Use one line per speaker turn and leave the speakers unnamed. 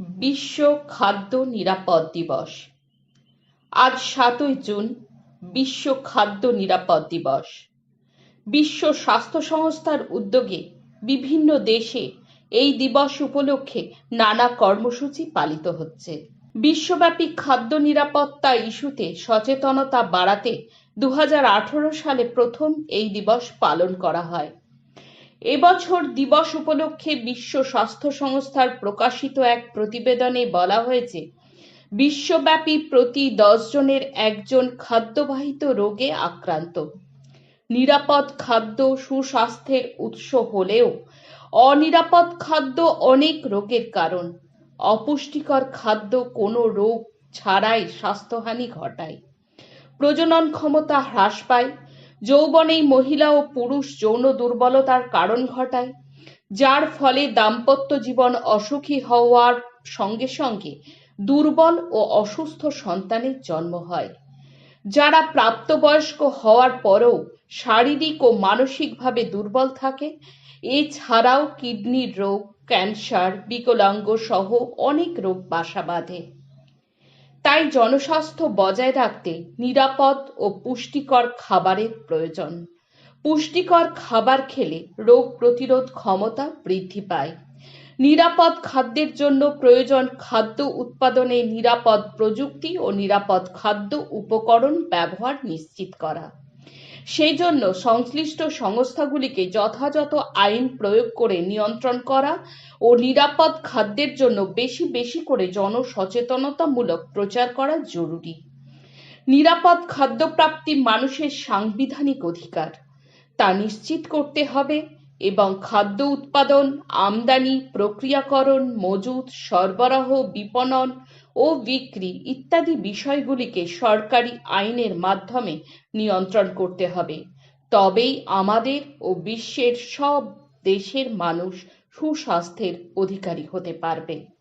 বিশ্ব খাদ্য নিরাপদ দিবস। আজ সাতই জুন বিশ্ব খাদ্য নিরাপদ দিবস। বিশ্ব স্বাস্থ্য সংস্থার উদ্যোগে বিভিন্ন দেশে এই দিবস উপলক্ষে নানা কর্মসূচি পালিত হচ্ছে। বিশ্বব্যাপী খাদ্য নিরাপত্তা ইস্যুতে সচেতনতা বাড়াতে দু হাজার আঠারো সালে প্রথম এই দিবস পালন করা হয়। এবছর দিবস উপলক্ষে বিশ্ব স্বাস্থ্য সংস্থার প্রকাশিত এক প্রতিবেদনে বলা হয়েছে, বিশ্বব্যাপী প্রতি জনের একজন খাদ্যবাহিত রোগে আক্রান্ত। নিরাপদ খাদ্য সুস্বাস্থ্যের উৎস হলেও অনিরাপদ খাদ্য অনেক রোগের কারণ। অপুষ্টিকর খাদ্য কোনো রোগ ছাড়াই স্বাস্থ্যহানি ঘটায়। প্রজনন ক্ষমতা হ্রাস পায় যৌবনেই মহিলা ও পুরুষ যৌন দুর্বলতার কারণ ঘটায়, যার ফলে দাম্পত্য জীবন অসুখী হওয়ার সঙ্গে সঙ্গে দুর্বল ও অসুস্থ সন্তানের জন্ম হয়। যারা প্রাপ্তবয়স্ক হওয়ার পরেও শারীরিক ও মানসিকভাবে দুর্বল থাকে, এছাড়াও কিডনির রোগ, ক্যান্সার, বিকলাঙ্গ সহ অনেক রোগ বাসা বাঁধে। তাই জনস্বাস্থ্য বজায় রাখতে নিরাপদ ও পুষ্টিকর খাবারের প্রয়োজন। পুষ্টিকর খাবার খেলে রোগ প্রতিরোধ ক্ষমতা বৃদ্ধি পায়। নিরাপদ খাদ্যের জন্য প্রয়োজন খাদ্য উৎপাদনে নিরাপদ প্রযুক্তি ও নিরাপদ খাদ্য উপকরণ ব্যবহার নিশ্চিত করা। সেই জন্য সংশ্লিষ্ট সংস্থাগুলিকে যথাযথ আইন প্রয়োগ করে নিয়ন্ত্রণ করা ও নিরাপদ খাদ্যের জন্য বেশি বেশি করে জনসচেতনতামূলক প্রচার করা জরুরি। নিরাপদ খাদ্যপ্রাপ্তি মানুষের সাংবিধানিক অধিকার, তা নিশ্চিত করতে হবে এবং খাদ্য উৎপাদন, আমদানি, প্রক্রিয়াকরণ, মজুত, সরবরাহ, বিপণন ও বিক্রি ইত্যাদি বিষয়গুলিকে সরকারি আইনের মাধ্যমে নিয়ন্ত্রণ করতে হবে। তবেই আমাদের ও বিশ্বের সব দেশের মানুষ সুস্বাস্থ্যের অধিকারী হতে পারবে।